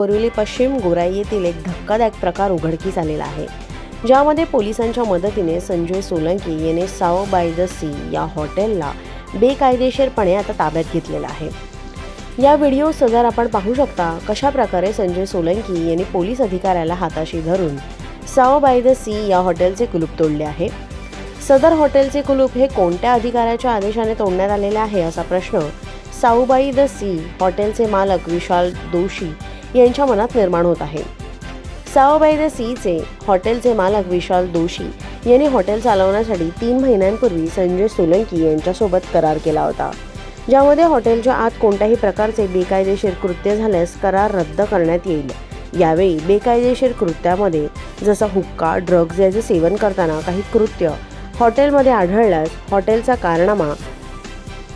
बोरिवली पश्चिम गोराई येथील एक धक्कादायक प्रकार उघडकीस आलेला आहे ज्यामध्ये पोलिसांच्या मदतीने संजय सोलंकी याने साओ बाय द सी या हॉटेलला बेकायदेशीरपणे आता ताब्यात घेतलेला आहे. या व्हिडिओ सदर आपण पाहू शकता कशा प्रकारे संजय सोलंकी यांनी पोलीस अधिकाऱ्याला हाताशी धरून साओ बाय द सी या हॉटेलचे कुलूप तोडले आहे. सदर हॉटेलचे कुलूप हे कोणत्या अधिकाऱ्याच्या आदेशाने तोडण्यात आलेले आहे असा प्रश्न साऊबाई द सी हॉटेलचे मालक विशाल दोशी यांच्या मनात निर्माण होत आहे. साऊबाई द सीचे हॉटेलचे मालक विशाल दोशी यांनी हॉटेल चालवण्यासाठी तीन महिन्यांपूर्वी संजय सोलंकी यांच्यासोबत करार केला होता. ज्यामध्ये हॉटेलच्या आत कोणत्याही प्रकारचे बेकायदेशीर कृत्य झाल्यास करार रद्द करण्यात येईल. यावेळी बेकायदेशीर कृत्यामध्ये जसं हुक्का ड्रग्ज याचे सेवन करताना काही कृत्य हॉटेलमध्ये आढळल्यास हॉटेलचा कारनामा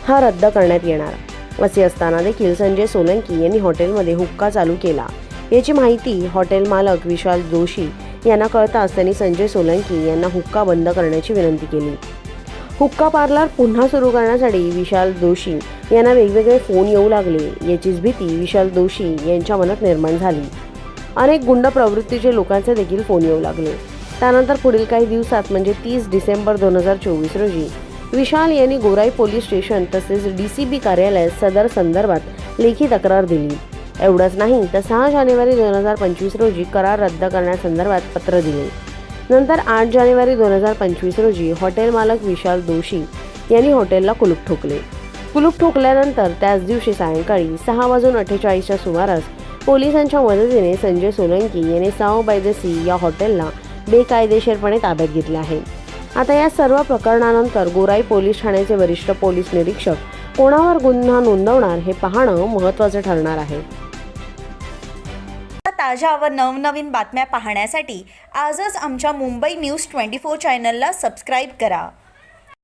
हा रद्द करण्यात येणार. असे असताना देखील संजय सोलंकी यांनी हॉटेलमध्ये हुक्का चालू केला. याची माहिती हॉटेल मालक विशाल जोशी यांना कळताच त्यांनी संजय सोलंकी यांना हुक्का बंद करण्याची विनंती केली. हुक्का पार्लर पुन्हा सुरू करण्यासाठी विशाल जोशी यांना वेगवेगळे फोन येऊ लागले. याचीच भीती विशाल जोशी यांच्या मनात निर्माण झाली. अनेक गुंड प्रवृत्तीचे लोकांचे देखील फोन येऊ लागले. त्यानंतर पुढील काही दिवसात म्हणजे तीस डिसेंबर दोन हजार चोवीस रोजी विशाल यांनी गोराई पोलीस स्टेशन तसेच डी सी बी कार्यालयात सदर संदर्भात लेखी तक्रार दिली. एवढंच नाही तर सहा जानेवारी दोन हजार पंचवीस रोजी करार रद्द करण्यासंदर्भात पत्र दिले. नंतर आठ जानेवारी दोन हजार पंचवीस रोजी हॉटेल मालक विशाल दोशी यांनी हॉटेलला कुलूप ठोकले. कुलूप ठोकल्यानंतर त्याच दिवशी सायंकाळी सहा वाजून अठ्ठेचाळीसच्या सुमारास पोलिसांच्या मदतीने संजय सोलंकी यांनी साओ बाय द सी या हॉटेलला बेकायदेशीरपणे ताब्यात घेतले आहे. आता या सर्व प्रकरणानंतर गोराई पोलीस ठाण्याचे वरिष्ठ पोलीस निरीक्षक कोणावर गुन्हा नोंदवणार हे पाहणं महत्त्वाचं ठरणार आहे. ताज्या व नवनवीन बातम्या पाहण्यासाठी आजच आमच्या मुंबई न्यूज ट्वेंटी फोर चॅनलला सबस्क्राईब करा.